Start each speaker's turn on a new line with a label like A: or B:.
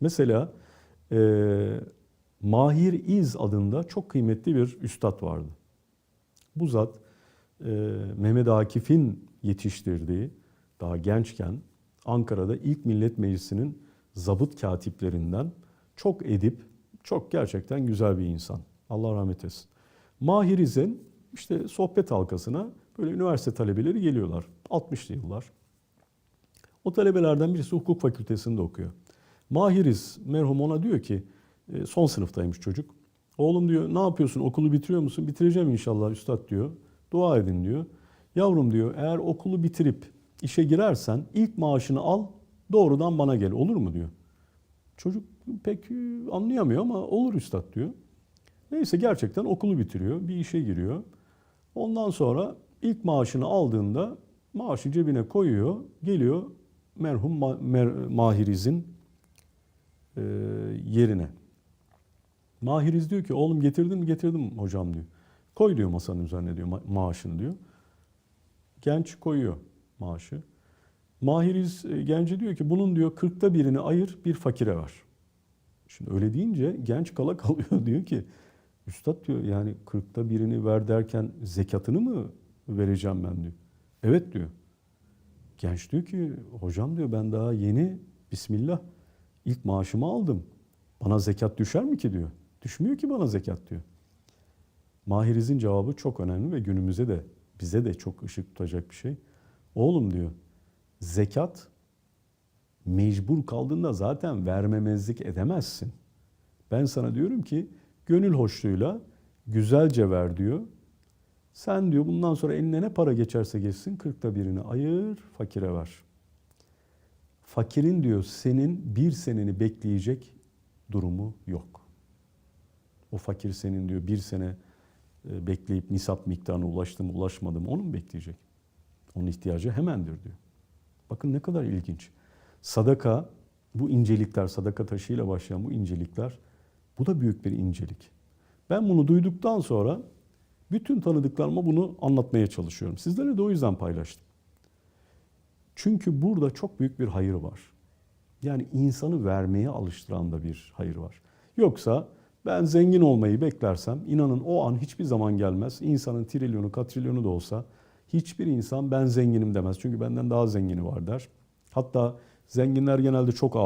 A: Mesela e, Mahir İz adında çok kıymetli bir üstad vardı. Bu zat e, Mehmet Akif'in yetiştirdiği daha gençken Ankara'da ilk Millet Meclisi'nin zabıt katiplerinden çok edip, çok gerçekten güzel bir insan. Allah rahmet etsin. Mahir İz'in işte sohbet halkasına böyle üniversite talebeleri geliyorlar. 60'lı yıllar. O talebelerden birisi hukuk fakültesinde okuyor. Mahiriz merhum ona diyor ki e, son sınıftaymış çocuk. Oğlum diyor ne yapıyorsun okulu bitiriyor musun? Bitireceğim inşallah üstad diyor. Dua edin diyor. Yavrum diyor eğer okulu bitirip işe girersen ilk maaşını al doğrudan bana gel olur mu diyor. Çocuk pek anlayamıyor ama olur üstad diyor. Neyse gerçekten okulu bitiriyor, bir işe giriyor. Ondan sonra ilk maaşını aldığında maaşı cebine koyuyor, geliyor merhum Ma- Mer- Mahiriz'in e, yerine. Mahiriz diyor ki oğlum getirdin mi getirdim hocam diyor. Koy diyor masanın üzerine diyor ma- maaşını diyor. Genç koyuyor maaşı. Mahiriz e, diyor ki bunun diyor kırkta birini ayır bir fakire ver. Şimdi öyle deyince genç kala kalıyor diyor ki üstad diyor yani kırkta birini ver derken zekatını mı vereceğim ben diyor. Evet diyor. Genç diyor ki hocam diyor ben daha yeni bismillah ilk maaşımı aldım. Bana zekat düşer mi ki diyor. Düşmüyor ki bana zekat diyor. Mahiriz'in cevabı çok önemli ve günümüze de bize de çok ışık tutacak bir şey. Oğlum diyor zekat mecbur kaldığında zaten vermemezlik edemezsin. Ben sana diyorum ki gönül hoşluğuyla güzelce ver diyor. Sen diyor bundan sonra eline ne para geçerse geçsin kırkta birini ayır fakire ver. Fakirin diyor senin bir seneni bekleyecek durumu yok. O fakir senin diyor bir sene e, bekleyip nisap miktarına ulaştı mı ulaşmadı mı onu mu bekleyecek? Onun ihtiyacı hemendir diyor. Bakın ne kadar ilginç. Sadaka, bu incelikler, sadaka taşıyla başlayan bu incelikler, bu da büyük bir incelik. Ben bunu duyduktan sonra bütün tanıdıklarıma bunu anlatmaya çalışıyorum. Sizlere de o yüzden paylaştım. Çünkü burada çok büyük bir hayır var. Yani insanı vermeye alıştıran da bir hayır var. Yoksa ben zengin olmayı beklersem inanın o an hiçbir zaman gelmez. İnsanın trilyonu, katrilyonu da olsa hiçbir insan ben zenginim demez. Çünkü benden daha zengini var der. Hatta zenginler genelde çok ağlar.